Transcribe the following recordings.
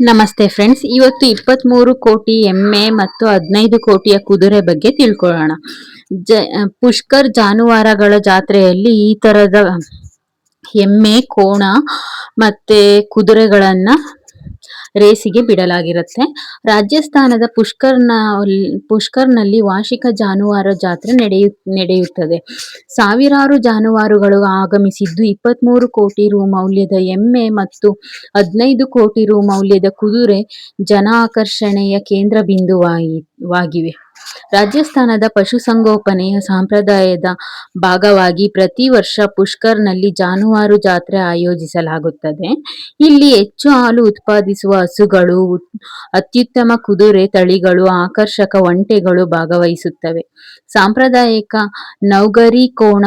ನಮಸ್ತೆ ಫ್ರೆಂಡ್ಸ್. ಇವತ್ತು ಇಪ್ಪತ್ತ್ಮೂರು ಕೋಟಿ ಎಮ್ಮೆ ಮತ್ತು ಹದಿನೈದು ಕೋಟಿಯ ಕುದುರೆ ಬಗ್ಗೆ ತಿಳ್ಕೊಳ್ಳೋಣ. ಜ ಪುಷ್ಕರ್ ಜಾನುವಾರುಗಳ ಜಾತ್ರೆಯಲ್ಲಿ ಈ ಥರದ ಎಮ್ಮೆ, ಕೋಣ ಮತ್ತೆ ಕುದುರೆಗಳನ್ನ ರೇಸಿಗೆ ಬಿಡಲಾಗಿರುತ್ತೆ. ರಾಜಸ್ಥಾನದ ಪುಷ್ಕರ್ನ, ಪುಷ್ಕರ್ನಲ್ಲಿ ವಾರ್ಷಿಕ ಜಾನುವಾರು ಜಾತ್ರೆ ನಡೆಯು, ನಡೆಯುತ್ತದೆ. ಸಾವಿರಾರು ಜಾನುವಾರುಗಳು ಆಗಮಿಸಿದ್ದು ಇಪ್ಪತ್ತ್ಮೂರು ಕೋಟಿ ರು ಮೌಲ್ಯದ ಎಮ್ಮೆ ಮತ್ತು ಹದಿನೈದು ಕೋಟಿ ರು ಮೌಲ್ಯದ ಕುದುರೆ ಜನ ಆಕರ್ಷಣೆಯ ಕೇಂದ್ರ ಬಿಂದುವಾಗಿವೆ ರಾಜಸ್ಥಾನದ ಪಶುಸಂಗೋಪನೆಯ ಸಂಪ್ರದಾಯದ ಭಾಗವಾಗಿ ಪ್ರತಿ ವರ್ಷ ಪುಷ್ಕರ್ನಲ್ಲಿ ಜಾನುವಾರು ಜಾತ್ರೆ ಆಯೋಜಿಸಲಾಗುತ್ತದೆ. ಇಲ್ಲಿ ಹೆಚ್ಚು ಹಾಲು ಉತ್ಪಾದಿಸುವ ಹಸುಗಳು ಅತ್ಯುತ್ತಮ ಕುದುರೆ ತಳಿಗಳು, ಆಕರ್ಷಕ ಒಂಟೆಗಳು ಭಾಗವಹಿಸುತ್ತವೆ. ಸಾಂಪ್ರದಾಯಿಕ ನೌಗರಿ ಕೋಣ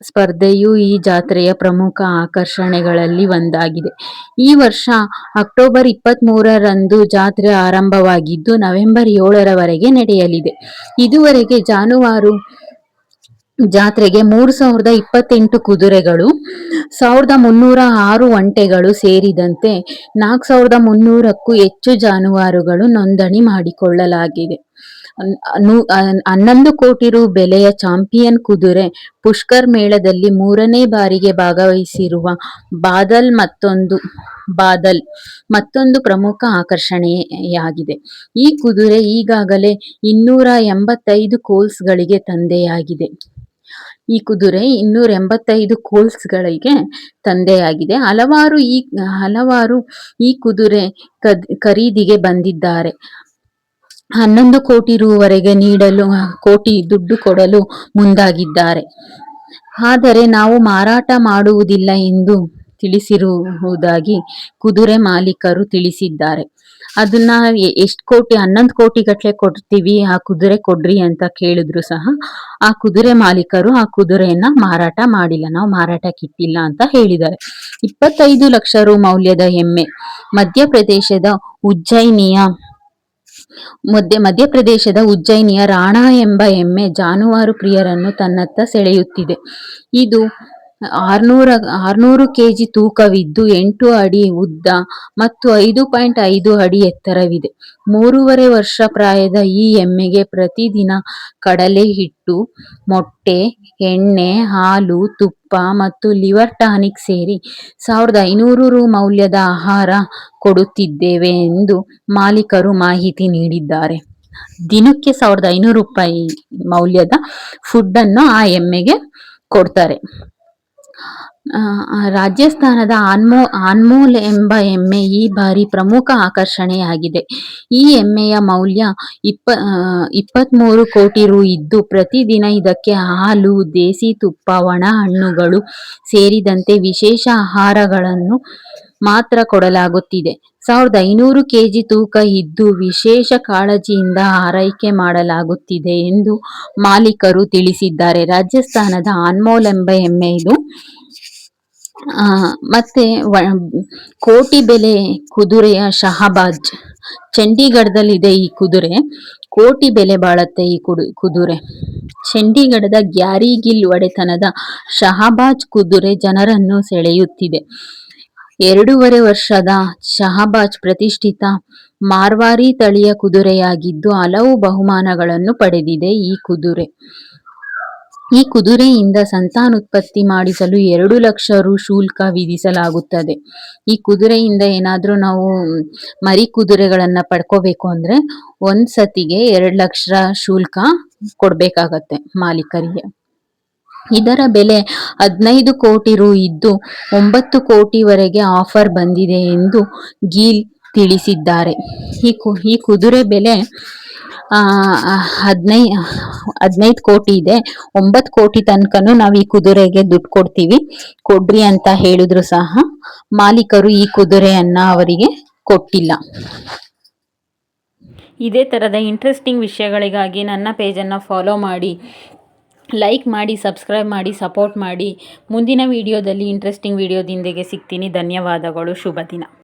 ಸ್ಪರ್ಧೆಯು ಈ ಜಾತ್ರೆಯ ಪ್ರಮುಖ ಆಕರ್ಷಣೆಗಳಲ್ಲಿ ಒಂದಾಗಿದೆ. ಈ ವರ್ಷ ಅಕ್ಟೋಬರ್ ಇಪ್ಪತ್ತ್ ಮೂರರಂದು ಜಾತ್ರೆ ಆರಂಭವಾಗಿದ್ದು, ನವೆಂಬರ್ ಏಳರವರೆಗೆ ನಡೆಯಲಿದೆ. ಇದುವರೆಗೆ ಜಾನುವಾರು ಜಾತ್ರೆಗೆ ಮೂರು ಸಾವಿರದ ಇಪ್ಪತ್ತೆಂಟು ಕುದುರೆಗಳು, ಸಾವಿರದ ಮುನ್ನೂರ ಆರು ಒಂಟೆಗಳು ಸೇರಿದಂತೆ ನಾಲ್ಕು ಸಾವಿರದ ಮುನ್ನೂರಕ್ಕೂ ಹೆಚ್ಚು ಜಾನುವಾರುಗಳು ನೋಂದಣಿ ಮಾಡಿಕೊಳ್ಳಲಾಗಿದೆ. ಹನ್ನೊಂದು ಕೋಟಿ ರು ಬೆಲೆಯ ಚಾಂಪಿಯನ್ ಕುದುರೆ ಪುಷ್ಕರ್ ಮೇಳದಲ್ಲಿ ಮೂರನೇ ಬಾರಿಗೆ ಭಾಗವಹಿಸಿರುವ ಬಾದಲ್ ಮತ್ತೊಂದು ಬಾದಲ್ ಮತ್ತೊಂದು ಪ್ರಮುಖ ಆಕರ್ಷಣೆಯಾಗಿದೆ. ಈ ಕುದುರೆ ಈಗಾಗಲೇ ಇನ್ನೂರ ಎಂಬತ್ತೈದು ಕೋಲ್ಸ್ಗಳಿಗೆ ತಂದೆಯಾಗಿದೆ. ಈ ಕುದುರೆ ಇನ್ನೂರ ಎಂಬತ್ತೈದು ಕೋಲ್ಸ್ಗಳಿಗೆ ತಂದೆಯಾಗಿದೆ. ಹಲವಾರು ಈ ಹಲವಾರು ಈ ಕುದುರೆ ಖರೀದಿಗೆ ಬಂದಿದ್ದಾರೆ. ಹನ್ನೊಂದು ಕೋಟಿ ರೂವರೆಗೆ ನೀಡಲು ಕೋಟಿ ದುಡ್ಡು ಕೊಡಲು ಮುಂದಾಗಿದ್ದಾರೆ. ಆದರೆ ನಾವು ಮಾರಾಟ ಮಾಡುವುದಿಲ್ಲ ಎಂದು ತಿಳಿಸಿರುವುದಾಗಿ ಕುದುರೆ ಮಾಲೀಕರು ತಿಳಿಸಿದ್ದಾರೆ. ಅದನ್ನ ಎಷ್ಟು ಕೋಟಿ, ಹನ್ನೊಂದು ಕೋಟಿ ಗಟ್ಟಲೆ ಕೊಡ್ತೀವಿ, ಆ ಕುದುರೆ ಕೊಡ್ರಿ ಅಂತ ಕೇಳಿದ್ರು ಸಹ ಆ ಕುದುರೆ ಮಾಲೀಕರು ಆ ಕುದುರೆಯನ್ನ ಮಾರಾಟ ಮಾಡಿಲ್ಲ. ನಾವು ಮಾರಾಟಕ್ಕಿಟ್ಟಿಲ್ಲ ಅಂತ ಹೇಳಿದ್ದಾರೆ. ಇಪ್ಪತ್ತೈದು ಲಕ್ಷ ರು ಮೌಲ್ಯದ ಎಮ್ಮೆ ಮಧ್ಯಪ್ರದೇಶದ ಉಜ್ಜಯಿನಿಯ ಮಧ್ಯ ಮಧ್ಯಪ್ರದೇಶದ ಉಜ್ಜಯಿನಿಯ ರಾಣಾ ಎಂಬ ಎಮ್ಮೆ ಜಾನುವಾರು ಪ್ರಿಯರನ್ನು ತನ್ನತ್ತ ಸೆಳೆಯುತ್ತಿದೆ. ಇದು ಆರ್ನೂರ, ಆರ್ನೂರು ಕೆಜಿ ತೂಕವಿದ್ದು ಎಂಟು ಅಡಿ ಉದ್ದ ಮತ್ತು ಐದು ಪಾಯಿಂಟ್ ಐದು ಅಡಿ ಎತ್ತರವಿದೆ. ಮೂರುವರೆ ವರ್ಷ ಪ್ರಾಯದ ಈ ಎಮ್ಮೆಗೆ ಪ್ರತಿದಿನ ಕಡಲೆ ಹಿಟ್ಟು, ಮೊಟ್ಟೆ, ಎಣ್ಣೆ, ಹಾಲು, ತುಪ್ಪ ಮತ್ತು ಲಿವರ್ ಟಾನಿಕ್ ಸೇರಿ ಸಾವಿರದ ಐನೂರು ರು ಮೌಲ್ಯದ ಆಹಾರ ಕೊಡುತ್ತಿದ್ದೇವೆ ಎಂದು ಮಾಲೀಕರು ಮಾಹಿತಿ ನೀಡಿದ್ದಾರೆ. ದಿನಕ್ಕೆ ಸಾವಿರದ ಐನೂರು ರೂಪಾಯಿ ಮೌಲ್ಯದ ಫುಡ್ ಅನ್ನು ಆ ಎಮ್ಮೆಗೆ ಕೊಡ್ತಾರೆ. ರಾಜಸ್ಥಾನದ ಆನ್ಮೋ, ಆನ್ಮೋಲ್ ಎಂಬ ಎಮ್ಮೆ ಈ ಬಾರಿ ಪ್ರಮುಖ ಆಕರ್ಷಣೆಯಾಗಿದೆ. ಈ ಎಮ್ಮೆಯ ಮೌಲ್ಯ ಇಪ್ಪ ಇಪ್ಪತ್ತ್ಮೂರು ಕೋಟಿ ರು ಇದ್ದು ಪ್ರತಿದಿನ ಇದಕ್ಕೆ ಹಾಲು, ದೇಸಿ ತುಪ್ಪ, ಒಣ ಹಣ್ಣುಗಳು ಸೇರಿದಂತೆ ವಿಶೇಷ ಆಹಾರಗಳನ್ನು ಮಾತ್ರ ಕೊಡಲಾಗುತ್ತಿದೆ. ಸಾವಿರದ ಐನೂರು ಕೆಜಿ ತೂಕ ಇದ್ದು ವಿಶೇಷ ಕಾಳಜಿಯಿಂದ ಆರೈಕೆ ಮಾಡಲಾಗುತ್ತಿದೆ ಎಂದು ಮಾಲೀಕರು ತಿಳಿಸಿದ್ದಾರೆ. ರಾಜಸ್ಥಾನದ ಆನ್ಮೋಲ್ ಎಂಬ ಎಮ್ಮೆ ಇದು ಮತ್ತೆ ಕೋಟಿ ಬೆಲೆ ಕುದುರೆಯ ಶಹಬಾಜ್. ಚಂಡೀಗಢದಲ್ಲಿದೆ ಈ ಕುದುರೆ. ಕೋಟಿ ಬೆಲೆ ಬಾಳತ್ತೆ ಈ ಕುದುರೆ. ಚಂಡೀಗಢದ ಗ್ಯಾರಿಗಿಲ್ ಒಡೆತನದ ಶಹಬಾಜ್ ಕುದುರೆ ಜನರನ್ನು ಸೆಳೆಯುತ್ತಿದೆ. ಎರಡೂವರೆ ವರ್ಷದ ಶಹಬಾಜ್ ಪ್ರತಿಷ್ಠಿತ ಮಾರ್ವಾರಿ ತಳಿಯ ಕುದುರೆಯಾಗಿದ್ದು ಹಲವು ಬಹುಮಾನಗಳನ್ನು ಪಡೆದಿದೆ ಈ ಕುದುರೆ. ಈ ಕುದುರೆಯಿಂದ ಸಂತಾನೋತ್ಪತ್ತಿ ಮಾಡಿಸಲು ಎರಡು ಲಕ್ಷ ರು ಶುಲ್ಕ ವಿಧಿಸಲಾಗುತ್ತದೆ. ಈ ಕುದುರೆಯಿಂದ ಏನಾದರೂ ನಾವು ಮರಿ ಕುದುರೆಗಳನ್ನು ಪಡ್ಕೋಬೇಕು ಅಂದರೆ ಒಂದು ಸತಿಗೆ ಎರಡು ಲಕ್ಷ ಶುಲ್ಕ ಕೊಡಬೇಕಾಗತ್ತೆ ಮಾಲೀಕರಿಗೆ. ಇದರ ಬೆಲೆ ಹದಿನೈದು ಕೋಟಿ ರು ಇದ್ದು ಒಂಬತ್ತು ಕೋಟಿವರೆಗೆ ಆಫರ್ ಬಂದಿದೆ ಎಂದು ಗೀಲ್ ತಿಳಿಸಿದ್ದಾರೆ. ಈ ಕು, ಈ ಕುದುರೆ ಬೆಲೆ ಹದಿನೈ, ಹದಿನೈದು ಕೋಟಿ ಇದೆ. ಒಂಬತ್ತು ಕೋಟಿ ತನಕನೂ ನಾವು ಈ ಕುದುರೆಗೆ ದುಡ್ಡು ಕೊಡ್ತೀವಿ. ಕೊಡ್ರಿ ಅಂತ ಹೇಳಿದ್ರು ಸಹ ಮಾಲೀಕರು ಈ ಕುದುರೆಯನ್ನ ಅವರಿಗೆ ಕೊಟ್ಟಿಲ್ಲ. ಇದೇ ಥರದ ಇಂಟ್ರೆಸ್ಟಿಂಗ್ ವಿಷಯಗಳಿಗಾಗಿ ನನ್ನ ಪೇಜನ್ನು ಫಾಲೋ ಮಾಡಿ. ಲೈಕ್ ಮಾಡಿ ಸಬ್ಸ್ಕ್ರೈಬ್ ಮಾಡಿ ಸಪೋರ್ಟ್ ಮಾಡಿ. ಮುಂದಿನ ವಿಡಿಯೋದಲ್ಲಿ ಇಂಟ್ರೆಸ್ಟಿಂಗ್ ವಿಡಿಯೋದಿಂದೆಗೆ ಸಿಗ್ತೀನಿ. ಧನ್ಯವಾದಗಳು. ಶುಭ ದಿನ.